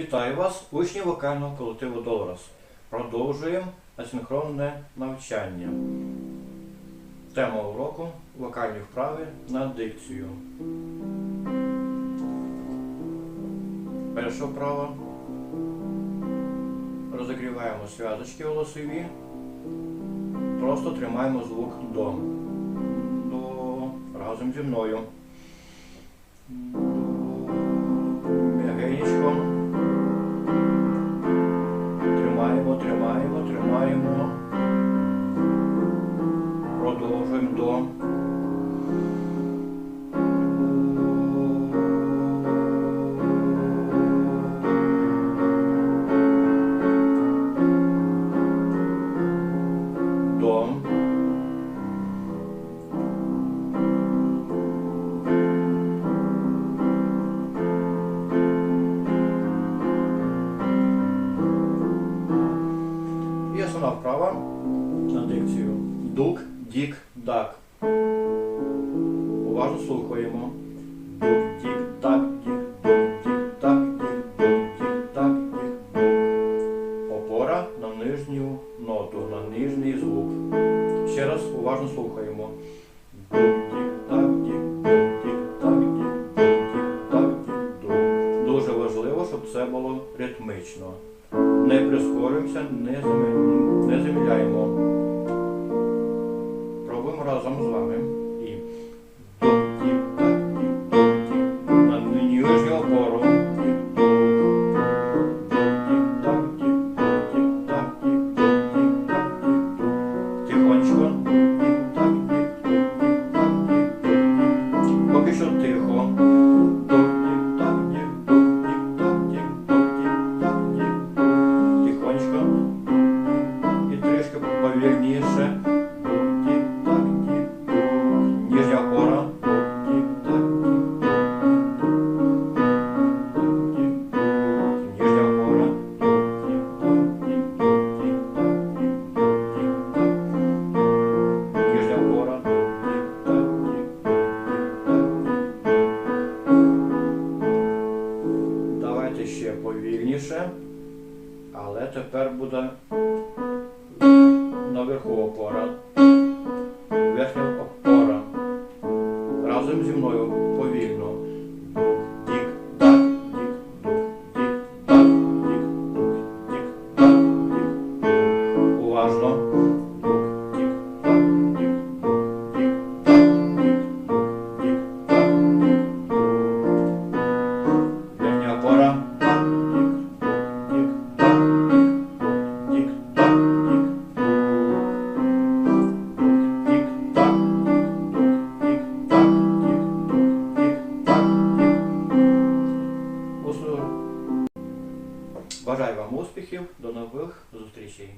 Вітаю вас, учні вокального колективу Долорас. Продовжуємо асинхронне навчання. Тема уроку вокальні вправи на дикцію. Перша вправа. Розігріваємо зв'язочки голосові. Просто тримаємо звук до. До разом зі мною. Продовжуємо до. До. І основна вправа на дикцію. Дук, дік, дак. Уважно слухаємо. Дук, дік, дак, дік, дук, дік, дук. Опора на нижню ноту, на нижній звук. Ще раз уважно слухаємо. Дук, дік, дак, дік, дук, дік, дук. Дуже важливо, щоб це було ритмично. Не прискорюємося, не заміляємо. Пробуємо разом з вами. І до ті так ті до ті на нижню опору. І до до ті так ті до ті так ті до ті так ті до. Тихонечко. Ті так ті до ті так ті до ті. Поки що тихо. До ті так ті до ті так ті до ті так ті. Тихонечко. І трішки повільніше. Але тепер буде наверху опора. Вам успіхів, до нових зустрічей.